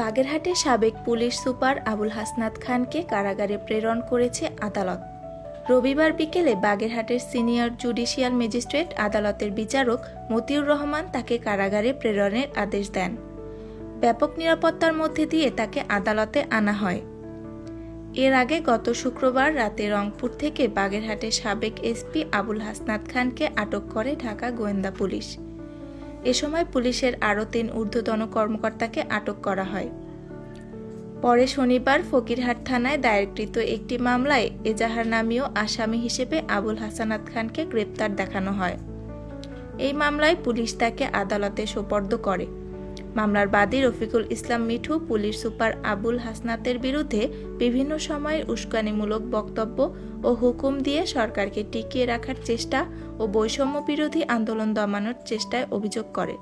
বাগেরহাটের সাবেক police super Abul Hasnat খানকে কারাগারে প্রেরণ করেছে আদালত। রবিবার বিকেলে বাগেরহাটের সিনিয়র জুডিশিয়াল ম্যাজিস্ট্রেট আদালতের বিচারক মতিউর রহমান তাকে কারাগারে প্রেরণের আদেশ দেন। ব্যাপক নিরাপত্তার মধ্যে দিয়ে তাকে আদালতে আনা হয়। এর আগে গত শুক্রবার রাতে রংপুর থেকে বাগেরহাটের সাবেক এসপি আবুল হাসনাত খানকে আটক করে ঢাকা গোয়েন্দা পুলিশ। এ সময় পুলিশের আরও তিন ঊর্ধ্বতন কর্মকর্তাকে আটক করা হয়। পরে শনিবার ফকিরহাট থানায় দায়েরকৃত একটি মামলায় এজাহার নামীয় আসামি হিসেবে আবুল হাসানাত খানকে গ্রেপ্তার দেখানো হয়। এই মামলায় পুলিশ তাকে আদালতে সোপর্দ করে। মামলার বাদী রফিকুল ইসলাম মিঠু পুলিশ সুপার আবুল হাসনাতের বিরুদ্ধে বিভিন্ন সময়ের উস্কানিমূলক বক্তব্য ও হুকুম দিয়ে সরকারকে টিকিয়ে রাখার চেষ্টা ও বৈষম্য বিরোধী আন্দোলন দমানোর চেষ্টায় অভিযোগ করে।